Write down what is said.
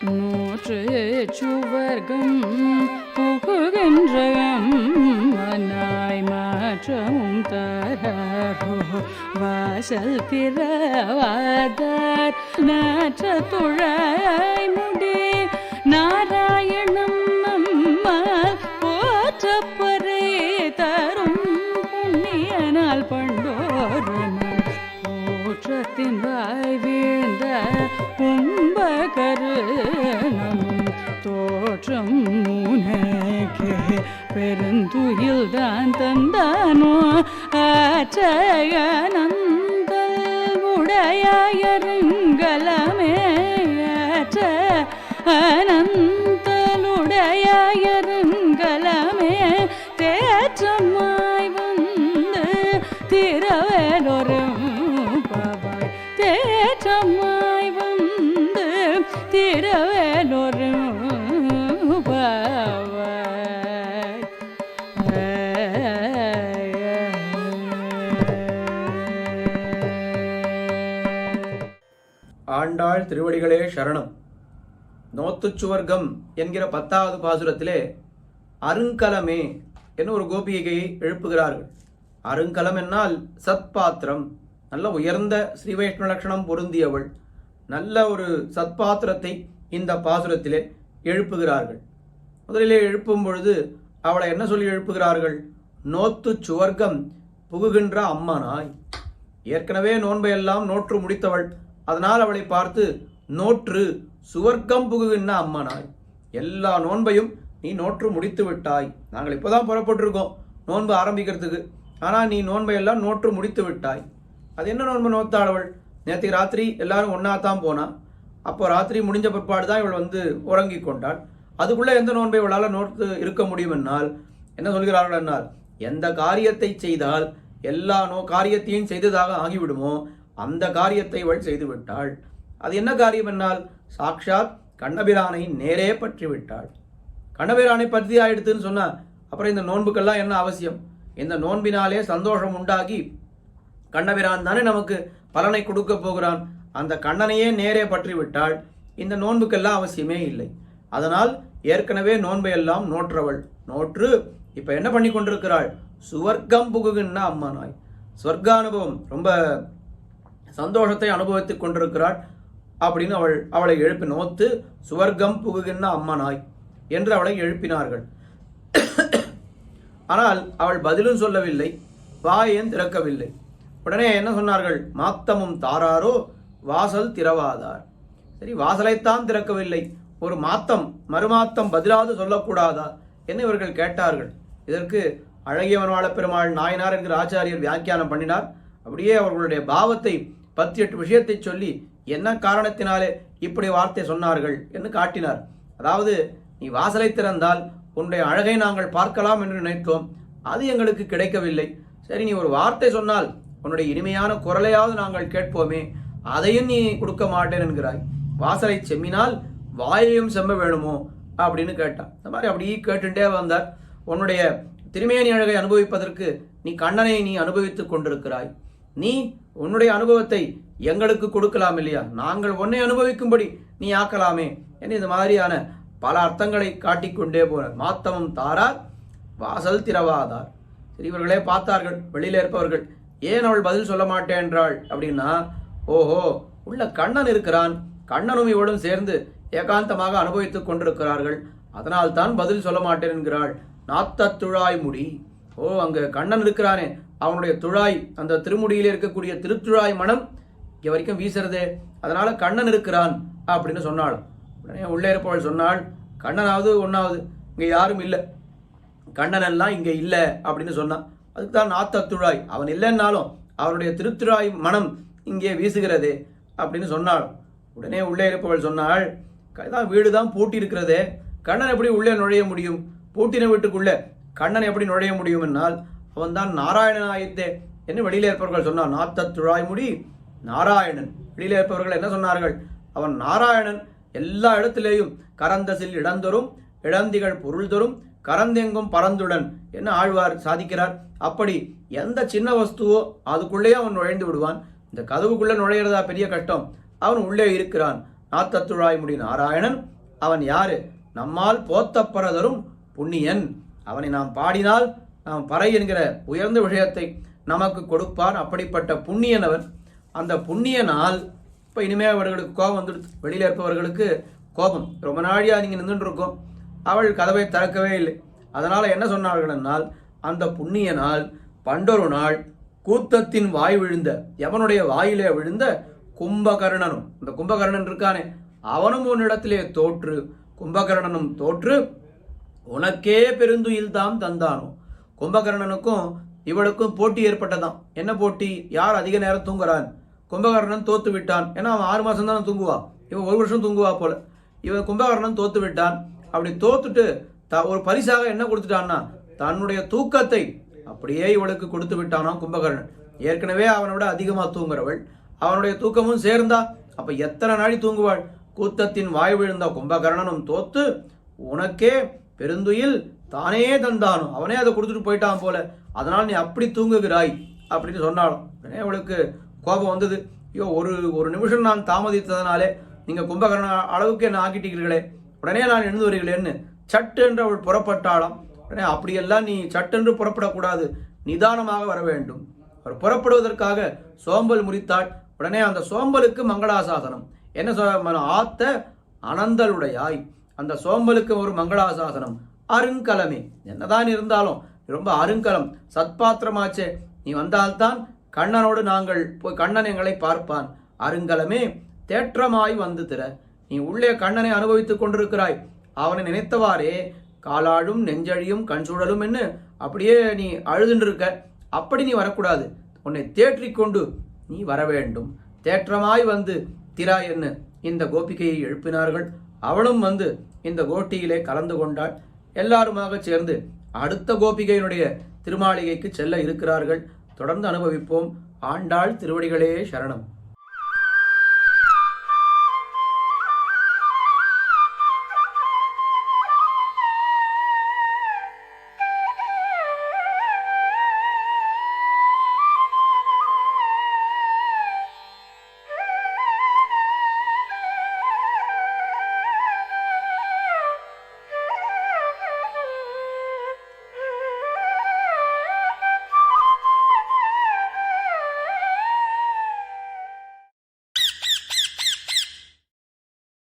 நூற்று சுவர்க்கம் புகுகின்ற மனாய் மாற்றமும் தரோ வாசல் திறவாதார் நாற்ற துழாய் முடி நாராயணம் தோற்றம் உனக்கே பெருந்துயில் தான் தந்தானோ? ஆச்சயனந்த உடையாயருங்கலமே ஆச்ச அனந்தலுடையாயருங்கலமே ஆண்டாள் திருவடிகளே சரணம். நோத்துச் சுவர்க்கம் என்கிற பத்தாவது பாசுரத்திலே அருங்கலமே என்று ஒரு கோபிகையை எழுப்புகிறார்கள். அருங்கலம் என்னால் சத்பாத்திரம் நல்ல உயர்ந்த ஸ்ரீ வைஷ்ணவ லட்சணம் பொருந்தியவள் நல்ல ஒரு சத்பாத்திரத்தை இந்த பாசுரத்திலே எழுப்புகிறார்கள். முதலிலே எழுப்பும் பொழுது அவளை என்ன சொல்லி எழுப்புகிறார்கள்? நோத்து சுவர்க்கம் புகுகின்ற அம்மனாய். ஏற்கனவே நோன்பை எல்லாம் நோற்று முடித்தவள். அதனால் அவளை பார்த்து நோற்று சுவர்க்கம் புகுகின்ற அம்மனாய். எல்லா நோன்பையும் நீ நோற்று முடித்து விட்டாய். நாங்கள் இப்போதான் புறப்பட்டிருக்கோம் நோன்பு ஆரம்பிக்கிறதுக்கு. ஆனால் நீ நோன்பை எல்லாம் நோற்று முடித்து விட்டாய். அது என்ன நோன்பு நோத்தாள் அவள் நேற்று ராத்திரி எல்லாரும் ஒன்றா தான் போனா. அப்போ ராத்திரி முடிஞ்ச பிற்பாடு தான் இவள் வந்து உறங்கி கொண்டாள். அதுக்குள்ளே எந்த நோன்பை இவளால் நோட்டு இருக்க முடியும் என்னால்? என்ன சொல்கிறார்கள் என்னால்? எந்த காரியத்தை செய்தால் எல்லா நோ காரியத்தையும் செய்ததாக ஆகிவிடுமோ? அந்த காரியத்தை இவள் செய்துவிட்டாள். அது என்ன காரியம் என்னால் சாக்ஷாத் கண்ணபிரானை நேரே பற்றி விட்டாள் கண்ணபிரானை பற்றி ஆயிடுத்துன்னு சொன்னால் அப்புறம் இந்த நோன்புக்கெல்லாம் என்ன அவசியம்? இந்த நோன்பினாலே சந்தோஷம் உண்டாகி கண்ணபிரான் தானே நமக்கு பலனை கொடுக்க போகிறான். அந்த கண்ணனையே நேரே பற்றி விட்டாள் இந்த நோன்புக்கெல்லாம் அவசியமே இல்லை. அதனால் ஏற்கனவே நோன்பை எல்லாம் நோற்றவள். நோற்று இப்போ என்ன பண்ணி கொண்டிருக்கிறாள்? சுவர்க்கம் புகுகின்ற அம்மனாய். சொர்க்கானுபவம் ரொம்ப சந்தோஷத்தை அனுபவித்துக் கொண்டிருக்கிறாள் அப்படின்னு அவள் அவளை எழுப்பி நோத்து சுவர்க்கம் புகுகின்ற அம்மனாய் என்று அவளை எழுப்பினார்கள். ஆனால் அவள் பதிலும் சொல்லவில்லை வாயேன் திறக்கவில்லை. உடனே என்ன சொன்னார்கள்? மாத்தமும் தாராரோ வாசல் திறவாதார். சரி வாசலைத்தான் திறக்கவில்லை. ஒரு மாத்தம் மறுமாத்தம் பதிலாவது சொல்லக்கூடாதா என்று இவர்கள் கேட்டார்கள். இதற்கு அழகியவன் பெருமாள் நாயனார் என்கிற ஆச்சாரியர் வியாக்கியானம் பண்ணினார். அப்படியே அவர்களுடைய பாவத்தை பத்து எட்டு விஷயத்தை சொல்லி என்ன காரணத்தினாலே இப்படி வார்த்தை சொன்னார்கள் என்று காட்டினார். அதாவது நீ வாசலை திறந்தால் உன்னுடைய அழகை நாங்கள் பார்க்கலாம் என்று நினைத்தோம். அது எங்களுக்கு கிடைக்கவில்லை. சரி நீ ஒரு வார்த்தை சொன்னால் உன்னுடைய இனிமையான குரலையாவது நாங்கள் கேட்போமே. அதையும் நீ கொடுக்க மாட்டேன் என்கிறாய். வாசலை செம்மினால் வாயையும் செம்ம வேணுமோ அப்படின்னு கேட்டான். இந்த மாதிரி அப்படியே கேட்டுட்டே வந்தார். உன்னுடைய திருமேனி அழகை அனுபவிப்பதற்கு நீ கண்ணனை நீ அனுபவித்துக் கொண்டிருக்கிறாய். நீ உன்னுடைய அனுபவத்தை எங்களுக்கு கொடுக்கலாம் இல்லையா? நாங்கள் உன்னை அனுபவிக்கும்படி நீ ஆக்கலாமே என்று இந்த மாதிரியான பல அர்த்தங்களை காட்டிக்கொண்டே போனார். மாத்தமம் தாரார் வாசல் திறவாதார். சரி இவர்களே பார்த்தார்கள் வெளியில இருப்பவர்கள் ஏன் அவள் பதில் சொல்ல மாட்டேன் என்றாள் அப்படின்னா ஓஹோ உள்ள கண்ணன் இருக்கிறான். கண்ணனும் இவளும் சேர்ந்து ஏகாந்தமாக அனுபவித்துக் கொண்டிருக்கிறார்கள். அதனால் தான் பதில் சொல்ல மாட்டேன் என்கிறாள். நாத்த துழாய் முடி. ஓ அங்கே கண்ணன் இருக்கிறானே. அவனுடைய துழாய் அந்த திருமுடியில் இருக்கக்கூடிய திருத்துழாய் மனம் இங்கே வரைக்கும் வீசுறது. அதனால கண்ணன் இருக்கிறான் அப்படின்னு சொன்னாள். உடனே உள்ளே இருப்பவள் சொன்னாள் கண்ணனாவது ஒன்றாவது இங்கே யாரும் இல்லை. கண்ணன் எல்லாம் இங்கே இல்லை அப்படின்னு சொன்னான். அதுக்கு தான் நாத்தத்துழாய் அவன் இல்லைன்னாலும் அவனுடைய திருத்துழாய் மனம் இங்கே வீசுகிறதே அப்படின்னு சொன்னாள். உடனே உள்ளே இருப்பவள் சொன்னாள் தான் வீடு தான் பூட்டி இருக்கிறதே. கண்ணன் எப்படி உள்ளே நுழைய முடியும்? பூட்டின வீட்டுக்குள்ளே கண்ணன் எப்படி நுழைய முடியும்? என்னால் அவன் தான் நாராயணனாயித்தே என்று வெளியில் இருப்பவர்கள் சொன்னான் நாத்த துழாய்முடி நாராயணன். வெளியில் இருப்பவர்கள் என்ன சொன்னார்கள்? அவன் நாராயணன் எல்லா இடத்திலேயும் கரந்தசில் இடந்தொரும் இழந்திகள் பொருள் தரும் கரந்தெங்கும் பரந்துடன் என்ன ஆழ்வார் சாதிக்கிறார். அப்படி எந்த சின்ன வஸ்துவோ அதுக்குள்ளேயே அவன் நுழைந்து விடுவான். இந்த கதவுக்குள்ள நுழையிறதா பெரிய கஷ்டம். அவன் உள்ளே இருக்கிறான். நாத்தத்துழாய்முடி நாராயணன் அவன் யாரு? நம்மால் போத்தப்பறதரும் புண்ணியன். அவனை நாம் பாடினால் பறை என்கிற உயர்ந்த விஷயத்தை நமக்கு கொடுப்பான் அப்படிப்பட்ட புண்ணியன் அவன் அந்த புண்ணியனால் இப்போ இனிமேல் அவர்களுக்கு கோபம் வந்துடுது. வெளியில் இருப்பவர்களுக்கு கோபம். ரொம்ப நாழியா நீங்கள் நின்றுருக்கோம் அவள் கதவை திறக்கவே இல்லை. அதனால் என்ன சொன்னார்கள் என்னால் அந்த புண்ணியனால் பண்டொரு நாள் கூத்தத்தின் வாய் விழுந்த எவனுடைய வாயிலே விழுந்த கும்பகர்ணனும் இந்த கும்பகர்ணன் இருக்கானே அவனும் உன்னிடத்திலே தோற்று கும்பகர்ணனும் தோற்று உனக்கே பெருந்துயில் தாம் தந்தானோ? கும்பகர்ணனுக்கும் இவளுக்கும் போட்டி ஏற்பட்டதான் என்ன போட்டி? யார் அதிக நேரம் தூங்குறான்? கும்பகர்ணன் தோத்து விட்டான். ஏன்னா அவன் ஆறு மாதம் தானே தூங்குவா. இவன் ஒரு வருஷம் தூங்குவா போல. இவன் கும்பகர்ணன் தோத்து விட்டான். அப்படி தோத்துட்டு த ஒரு பரிசாக என்ன கொடுத்துட்டான்னா தன்னுடைய தூக்கத்தை அப்படியே இவளுக்கு கொடுத்து விட்டானாம் கும்பகர்ணன். ஏற்கனவே அவனை விட அதிகமாக தூங்குறவள். அவனுடைய தூக்கமும் சேர்ந்தா அப்போ எத்தனை நாளி தூங்குவாள்? கூத்தத்தின் வாய் விழுந்த கும்பகர்ணனும் தோத்து உனக்கே பெருந்துயில் தானே தந்தானோ அவனே அதை கொடுத்துட்டு போயிட்டான் போல. அதனால் நீ அப்படி தூங்குகிறாய் அப்படின்னு சொன்னாலும் உடனே அவளுக்கு கோபம் வந்தது. ஐயோ ஒரு ஒரு நிமிஷம் நான் தாமதித்ததனாலே நீங்கள் கும்பகரண அளவுக்கு என்ன ஆக்கிட்டீர்களே. உடனே நான் எழுந்து வருகிறேன்னு சட்டு என்று அவள் புறப்பட்டாளாம். உடனே அப்படியெல்லாம் நீ சட்டென்று புறப்படக்கூடாது. நிதானமாக வர வேண்டும். அவர் புறப்படுவதற்காக சோம்பல் முறித்தாள். உடனே அந்த சோம்பலுக்கு மங்களாசாசனம். என்ன சொ- ஆத்த அனந்தலுடையாய். அந்த சோம்பலுக்கு ஒரு மங்களாசாசனம். அருங்கலமே. என்னதான் இருந்தாலும் ரொம்ப அருங்கலம். சத்பாத்திரமாச்சே. நீ வந்தால்தான் கண்ணனோடு நாங்கள் போய் கண்ணன் எங்களை பார்ப்பான். அருங்கலமே தேற்றமாய் வந்து திற. நீ உள்ளே கண்ணனை அனுபவித்துக் கொண்டிருக்கிறாய். அவனை நினைத்தவாறே காலாடும் நெஞ்சழியும் கண் சுழலும் என்று அப்படியே நீ அழுதுன்றிருக்க. அப்படி நீ வரக்கூடாது. உன்னை தேற்றிக்கொண்டு நீ வர வேண்டும். தேற்றமாய் வந்து திரா என்ன? இந்த கோபிகையை எழுப்பினார்கள். அவளும் வந்து இந்த கோட்டியிலே கலந்து கொண்டாள். எல்லாருமாக சேர்ந்து அடுத்த கோபிகையினுடைய திருமாளிகைக்கு செல்ல இருக்கிறார்கள். தொடர்ந்து அனுபவிப்போம். ஆண்டாள் திருவடிகளே சரணம்.